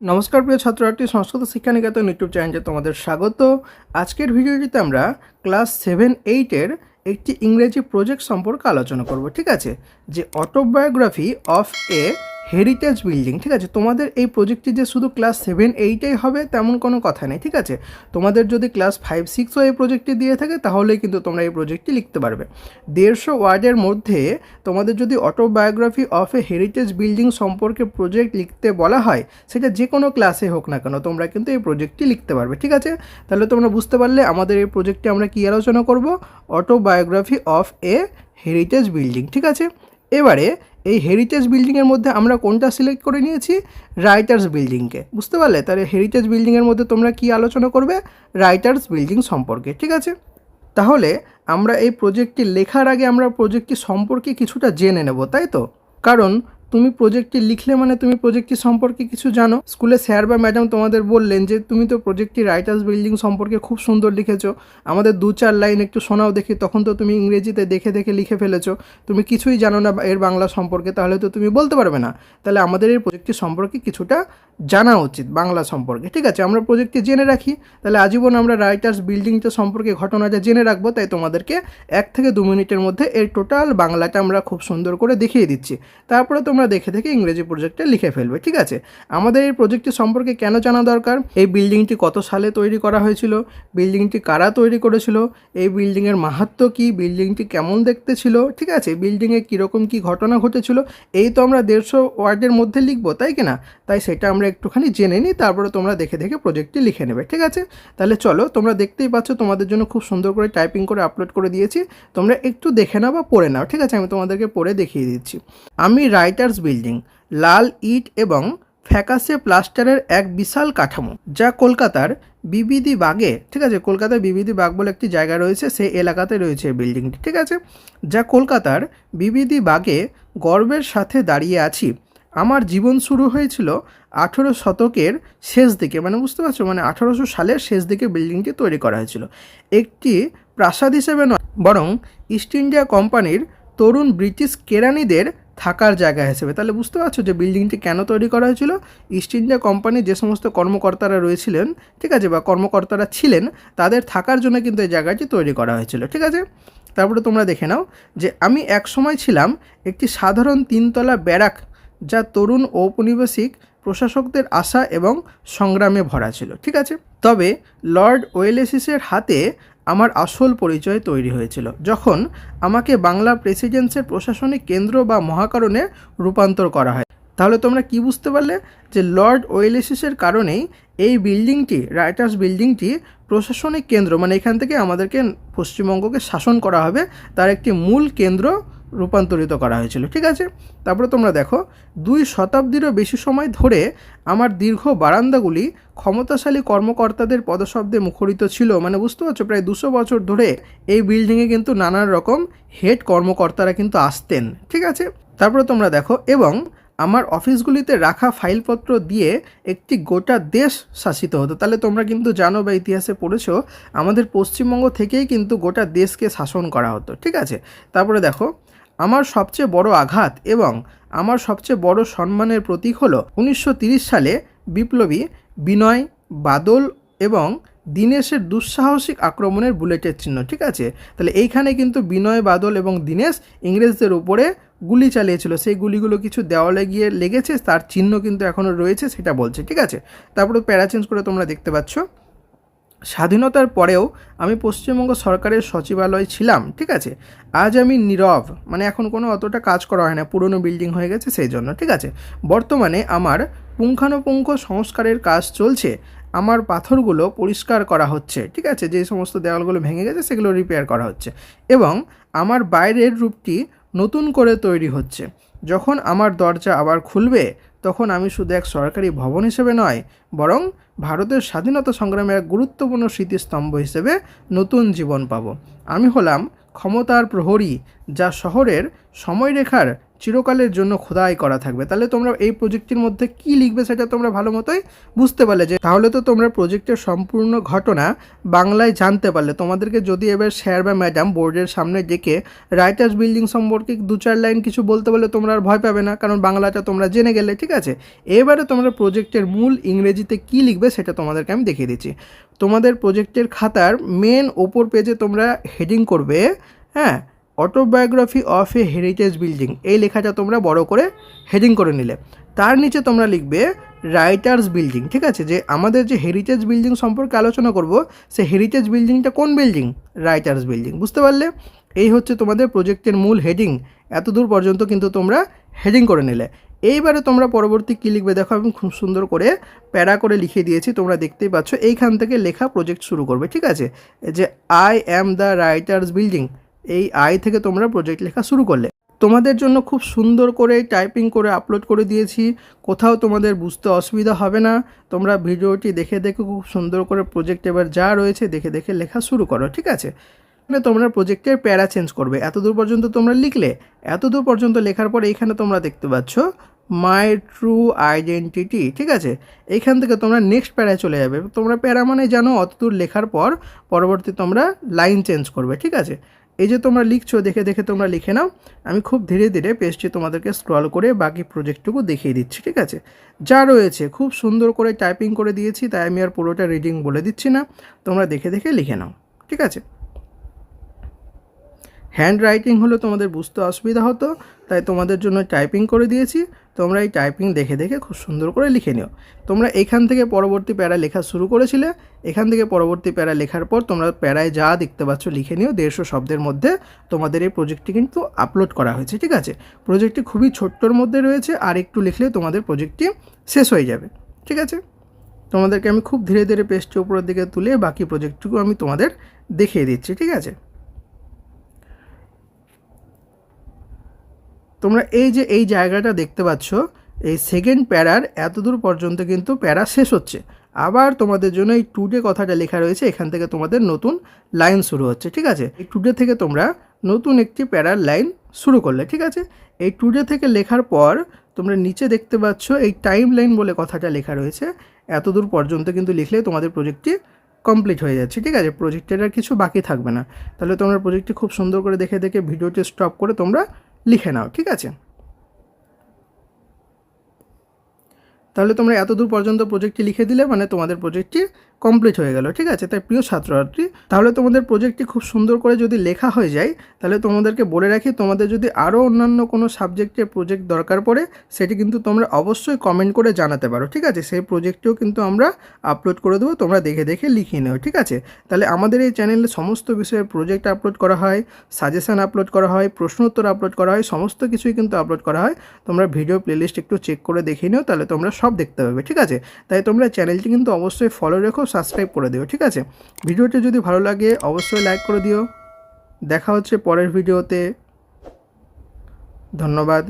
নমস্কার প্রিয় ছাত্রছাত্রী, সংস্কৃত শিক্ষা নিকেতন ইউটিউব চ্যানেলে তোমাদের স্বাগত। আজকের ভিডিওটিতে আমরা ক্লাস সেভেন এইটের একটি ইংরেজি প্রজেক্ট সম্পর্কে আলোচনা করব, ঠিক আছে? যে autobiography of a heritage building ঠিক আছে? তোমাদের এই প্রজেক্টটি যে শুধু ক্লাস সেভেন এইটেই হবে, তেমন কোনো কথা নেই, ঠিক আছে? তোমাদের যদি ক্লাস ফাইভ সিক্সও এই প্রজেক্টটি দিয়ে থাকে, তাহলেই কিন্তু তোমরা এই প্রজেক্টটি লিখতে পারবে। দেড়শো ওয়ার্ডের মধ্যে তোমাদের যদি autobiography of a heritage building সম্পর্কে প্রজেক্ট লিখতে বলা হয়, সেটা যে কোনো ক্লাসে হোক না কেন, তোমরা কিন্তু এই প্রজেক্টটি লিখতে পারবে, ঠিক আছে? তাহলে তোমরা বুঝতে পারলে আমাদের এই প্রজেক্টে আমরা কী আলোচনা করব? Autobiography of a heritage building ঠিক আছে? এবারে এই হেরিটেজ বিল্ডিংয়ের মধ্যে আমরা কোনটা সিলেক্ট করে নিয়েছি? রাইটার্স বিল্ডিংকে বুঝতে পারলে? তাহলে হেরিটেজ বিল্ডিংয়ের মধ্যে তোমরা কি আলোচনা করবে? রাইটার্স বিল্ডিং সম্পর্কে, ঠিক আছে? তাহলে আমরা এই প্রজেক্টটি লেখার আগে আমরা প্রজেক্টটি সম্পর্কে কিছুটা জেনে নেব, তাই তো? কারণ তুমি প্রজেক্টটি লিখলে মানে তুমি প্রজেক্টটি সম্পর্কে কিছু জানো? স্কুলে স্যার বা ম্যাডাম তোমাদের বললেন যে, তুমি তো প্রজেক্টটি রাইটার্স বিল্ডিং সম্পর্কে খুব সুন্দর লিখেছো। আমাদের দু চার লাইন একটু শোনাও দেখি, তখন তো তুমি ইংরেজিতে দেখে দেখে লিখে ফেলেছো। তুমি কিছুই জানো না এর বাংলা সম্পর্কে, তাহলে তো তুমি বলতে পারবে না। তাহলে আমাদের এই প্রজেক্টটি সম্পর্কে কিছুটা জানা উচিত বাংলা সম্পর্কে। ঠিক আছে, আমরা প্রজেক্টটি জেনে রাখি, তাহলে আজীবন আমরা রাইটার্স বিল্ডিংটা সম্পর্কে ঘটনাটা জেনে রাখব, তাই তোমাদেরকে এক থেকে দু মিনিটের মধ্যে এই টোটাল বাংলাটা আমরা খুব সুন্দর করে দেখিয়ে দিচ্ছি। তারপরে তোমরা দেখে দেখে ইংরেজি প্রজেক্টে লিখে ফেলবে, ঠিক আছে? আমাদের এই প্রজেক্টটি সম্পর্কে কেন জানা দরকার? এই বিল্ডিংটি কত সালে তৈরি করা হয়েছিল? বিল্ডিংটি কারা তৈরি করেছিল? এই বিল্ডিংয়ের মাহাত্ম্য কী? বিল্ডিংটি কেমন দেখতে ছিল? ঠিক আছে বিল্ডিংয়ে কীরকম কী ঘটনা ঘটেছিল? এই তো আমরা দেড়শো ওয়ার্ডের মধ্যে লিখব, তাই কি না তাই সেটা আমরা একটুখানি জেনে নিই, তারপরে তোমরা দেখে দেখে প্রজেক্টটি লিখে নেবে, ঠিক আছে? তাহলে চলো, তোমরা দেখতেই পাচ্ছ তোমাদের জন্য খুব সুন্দর করে টাইপিং করে আপলোড করে দিয়েছি। তোমরা একটু দেখে নাও বা পড়ে নাও, ঠিক আছে? আমি তোমাদেরকে পড়ে দেখিয়ে দিচ্ছি। আমি রাইটার্স বিল্ডিং লাল ইট এবং ফ্যাকাসে প্লাস্টারের এক বিশাল কাঠামো, যা কলকাতার বিবিধি বাগে, ঠিক আছে? কলকাতার বিবিধি বাগ বলে একটি জায়গা রয়েছে, সেই এলাকাতে রয়েছে বিল্ডিংটি ঠিক আছে? যা কলকাতার বিবিধি বাগে গর্বের সাথে দাঁড়িয়ে আছি। আমার জীবন শুরু হয়েছিল আঠেরো শতকের শেষ দিকে মানে বুঝতে পারছ? মানে আঠারোশো সালের শেষ দিকে বিল্ডিংটি তৈরি করা হয়েছিল। একটি প্রাসাদ হিসেবে নয়, বরং ইস্ট ইন্ডিয়া কোম্পানির তরুণ ব্রিটিশ কেরানিদের থাকার জায়গা হিসেবে। তাহলে বুঝতে পারছ যে বিল্ডিংটি কেন তৈরি করা হয়েছিল? ইস্ট ইন্ডিয়া কোম্পানির যে সমস্ত কর্মকর্তারা রয়েছিলেন, ঠিক আছে, বা কর্মকর্তারা ছিলেন, তাদের থাকার জন্য কিন্তু এই জায়গাটি তৈরি করা হয়েছিল, ঠিক আছে? তারপরে তোমরা দেখে নাও যে আমি এক সময় ছিলাম একটি সাধারণ তিনতলা ব্যারাক যা তরুণ ঔপনিবেশিক প্রশাসকদের আশা এবং সংগ্রামে ভরা ছিল, ঠিক আছে? তবে লর্ড ওয়েলেসিসের হাতে আমার আসল পরিচয় তৈরি হয়েছিল, যখন আমাকে বাংলা প্রেসিডেন্সির প্রশাসনিক কেন্দ্র বা মহাকারণে রূপান্তর করা হয়। তাহলে তোমরা কি বুঝতে পারলে যে লর্ড ওয়েলেসিসের কারণেই এই বিল্ডিংটি, রাইটার্স বিল্ডিংটি প্রশাসনিক কেন্দ্র মানে এখান থেকে আমাদেরকে পশ্চিমবঙ্গকে শাসন করা হবে, তার একটি মূল কেন্দ্র রূপান্তরিত করা হয়েছিল, ঠিক আছে? তারপরে তোমরা দেখো, দুই শতাব্দীরও বেশি সময় ধরে আমার দীর্ঘ বারান্দাগুলি ক্ষমতাশালী কর্মকর্তাদের পদশব্দে মুখরিত ছিল। মানে বুঝতে পারছ, প্রায় দুশো বছর ধরে এই বিল্ডিংয়ে কিন্তু নানান রকম হেড কর্মকর্তারা কিন্তু আসতেন, ঠিক আছে? তারপরে তোমরা দেখো, এবং আমার অফিসগুলিতে রাখা ফাইলপত্র দিয়ে একটি গোটা দেশ শাসিত হতো। তাহলে তোমরা কিন্তু জানো বা ইতিহাসে পড়েছো, আমাদের পশ্চিমবঙ্গ থেকেই কিন্তু গোটা দেশকে শাসন করা হতো, ঠিক আছে? তারপরে দেখো আমার সবচেয়ে বড় আঘাত এবং আমার সবচেয়ে বড় সম্মানের প্রতীক হলো উনিশশো সালে বিপ্লবী বিনয় বাদল এবং দীনেশের দুঃসাহসিক আক্রমণের বুলেটের চিহ্ন, ঠিক আছে? তাহলে এইখানে কিন্তু বিনয় বাদল এবং দীনেশ ইংরেজদের উপরে গুলি চালিয়েছিল। সেই গুলিগুলো কিছু দেওয়ালে গিয়ে লেগেছে, তার চিহ্ন কিন্তু এখনও রয়েছে, সেটা বলছে, ঠিক আছে? তারপরে প্যারা চেঞ্জ করে তোমরা দেখতে পাচ্ছ। স্বাধীনতার পরেও আমি পশ্চিমবঙ্গ সরকারের সচিবালয় ছিলাম, ঠিক আছে? আজ আমি নীরব মানে এখন কোনো অতটা কাজ করা হয় না, পুরনো বিল্ডিং হয়ে গেছে সেই জন্য, ঠিক আছে? বর্তমানে আমার পুঙ্খানুপুঙ্খ সংস্কারের কাজ চলছে, আমার পাথরগুলো পরিষ্কার করা হচ্ছে, ঠিক আছে? যে সমস্ত দেওয়ালগুলো ভেঙে গেছে সেগুলো রিপেয়ার করা হচ্ছে এবং আমার বাইরের রূপটি নতুন করে তৈরি হচ্ছে। যখন আমার দরজা আবার খুলবে তখন আমি শুধু এক সরকারি ভবন হিসেবে নয়, বরং ভারতের স্বাধীনতা সংগ্রামের এক গুরুত্বপূর্ণ স্মৃতিস্তম্ভ হিসেবে নতুন জীবন পাব। আমি হলাম ক্ষমতার প্রহরী, যা শহরের সময়রেখার চিরকালের জন্য খোদাই করা থাকবে। তাহলে তোমরা এই প্রজেক্টটির মধ্যে কি লিখবে সেটা তোমরা ভালো মতোই বুঝতে পারলে যে তাহলে তো তোমরা প্রজেক্টের সম্পূর্ণ ঘটনা বাংলায় জানতে পারলে। তোমাদেরকে যদি এবার স্যার বা ম্যাডাম বোর্ডের সামনে ডেকে রাইটার্স বিল্ডিং সম্পর্কে দু চার লাইন কিছু বলতে বললে তোমরা আর ভয় পাবে না, কারণ বাংলাটা তোমরা জেনে গেলে, ঠিক আছে? এবারে তোমরা প্রজেক্টের মূল ইংরেজিতে কি লিখবে সেটা তোমাদেরকে আমি দেখিয়ে দিচ্ছি। তোমাদের প্রজেক্টের খাতার মেন ওপর পেজে তোমরা হেডিং করবে হ্যাঁ? Autobiography of a heritage building. এই লেখাটা তোমরা বড় করে হেডিং করে নিলে। তার নিচে তোমরা লিখবে রাইটার্স বিল্ডিং, ঠিক আছে? যে আমাদের যে হেরিটেজ বিল্ডিং সম্পর্কে আলোচনা করব, সে হেরিটেজ বিল্ডিংটা কোন বিল্ডিং? রাইটার্স বিল্ডিং, বুঝতে পারলে? এই হচ্ছে তোমাদের প্রজেক্টের মূল হেডিং। এত দূর পর্যন্ত কিন্তু তোমরা হেডিং করে নিলে। এইবারে তোমরা পরবর্তী কী লিখবে দেখো, আমি খুব সুন্দর করে প্যারা করে লিখে দিয়েছি, তোমরা দেখতেই পাচ্ছ। এইখান থেকে লেখা প্রজেক্ট শুরু করবে, ঠিক আছে? যে I am the writers building এই আই থেকে তোমরা প্রজেক্ট লেখা শুরু করলে। তোমাদের জন্য খুব সুন্দর করে টাইপিং করে আপলোড করে দিয়েছি। কোথাও তোমাদের বুঝতে অসুবিধা হবে না। তোমরা ভিডিওটি দেখে দেখে খুব সুন্দর করে প্রজেক্ট এবার যা রয়েছে দেখে দেখে লেখা শুরু করো, ঠিক আছে? মানে তোমরা প্রজেক্টের প্যারা চেঞ্জ করবে। এত দূর পর্যন্ত তোমরা লিখলে, এতদূর পর্যন্ত লেখার পর এইখানে তোমরা দেখতে পাচ্ছ মাই ট্রু আইডেন্টিটি ঠিক আছে? এইখান থেকে তোমরা নেক্সট প্যারায় চলে যাবে। তোমরা প্যারা মানে জানো, অতদূর লেখার পর পরবর্তী তোমরা লাইন চেঞ্জ করবে, ঠিক আছে? এই যে তোমরা লিখছো, দেখে দেখে তোমরা লিখে নাও। আমি খুব ধীরে ধীরে পেজটি তোমাদেরকে স্ক্রল করে বাকি প্রজেক্টটুকু দেখিয়ে দিচ্ছি, ঠিক আছে? যা রয়েছে, খুব সুন্দর করে টাইপিং করে দিয়েছি, তাই আমি আর পুরোটা রিডিং বলে দিচ্ছি না। তোমরা দেখে দেখে লিখে নাও, ঠিক আছে? হ্যান্ড রাইটিং হলে তোমাদের বুঝতে অসুবিধা হতো, তাই তোমাদের জন্য টাইপিং করে দিয়েছি। তোমরা এই টাইপিং দেখে দেখে খুব সুন্দর করে লিখে নিও। তোমরা এখান থেকে পরবর্তী প্যারা লেখা শুরু করেছিলে, এখান থেকে পরবর্তী প্যারা লেখার পর তোমরা প্যারায় যা দেখতে পাচ্ছ লিখে নিও, দেড়শো শব্দের মধ্যে তোমাদের এই প্রজেক্টটি কিন্তু আপলোড করা হয়েছে, ঠিক আছে? প্রজেক্টটি খুবই ছোট্টর মধ্যে রয়েছে, আর একটু লিখলে তোমাদের প্রজেক্টটি শেষ হয়ে যাবে, ঠিক আছে? তোমাদেরকে আমি খুব ধীরে ধীরে পেজটি উপরের দিকে তুলে বাকি প্রজেক্টটুকু আমি তোমাদের দেখিয়ে দিচ্ছি, ঠিক আছে? তোমরা এই যে এই জায়গাটা দেখতে পাচ্ছ, এই সেকেন্ড প্যারার এত দূর পর্যন্ত কিন্তু প্যারা শেষ হচ্ছে। আবার তোমাদের জন্য এই টুডে কথাটা লেখা রয়েছে, এখান থেকে তোমাদের নতুন লাইন শুরু হচ্ছে, ঠিক আছে? এই টুডে থেকে তোমরা নতুন একটি প্যারার লাইন শুরু করলে, ঠিক আছে? এই টুডে থেকে লেখার পর তোমরা নিচে দেখতে পাচ্ছ এই টাইম লাইন বলে কথাটা লেখা রয়েছে। এত দূর পর্যন্ত কিন্তু লিখলে তোমাদের প্রজেক্টটি কমপ্লিট হয়ে যাচ্ছে, ঠিক আছে? প্রজেক্টের আর কিছু বাকি থাকবে না। তাহলে তোমরা প্রজেক্টটি খুব সুন্দর করে দেখে দেখে ভিডিওটি স্টপ করে তোমরা লিখে নাও, ঠিক আছে? তাহলে তোমরা এত দূর পর্যন্ত প্রজেক্টটি লিখে দিলে মানে তোমাদের প্রজেক্টটি কমপ্লিট হয়ে গেল, ঠিক আছে? তাই প্রিয় ছাত্রছাত্রী, তাহলে তোমাদের প্রজেক্টটি খুব সুন্দর করে যদি লেখা হয়ে যায়, তাহলে তোমাদেরকে বলে রাখি, তোমাদের যদি আরও অন্যান্য কোনো সাবজেক্টের প্রজেক্ট দরকার পড়ে, সেটি কিন্তু তোমরা অবশ্যই কমেন্ট করে জানাতে পারো, ঠিক আছে? সেই প্রজেক্টটিও কিন্তু আমরা আপলোড করে দেবো, তোমরা দেখে দেখে লিখিয়ে নেও, ঠিক আছে? তাহলে আমাদের এই চ্যানেলে সমস্ত বিষয়ের প্রজেক্ট আপলোড করা হয় সাজেশান আপলোড করা হয় প্রশ্ন উত্তর আপলোড করা হয়, সমস্ত কিছুই কিন্তু আপলোড করা হয়। তোমরা ভিডিও প্লেলিস্ট একটু চেক করে দেখে নিও, তাহলে তোমরা সব দেখতে পাবে, ঠিক আছে? তাই তোমরা চ্যানেলটি কিন্তু অবশ্যই ফলো রেখো সাবস্ক্রাইব করে দিও, ঠিক আছে? ভিডিওটি যদি ভালো লাগে, অবশ্যই লাইক করে দিও। দেখা হচ্ছে পরের ভিডিওতে। ধন্যবাদ।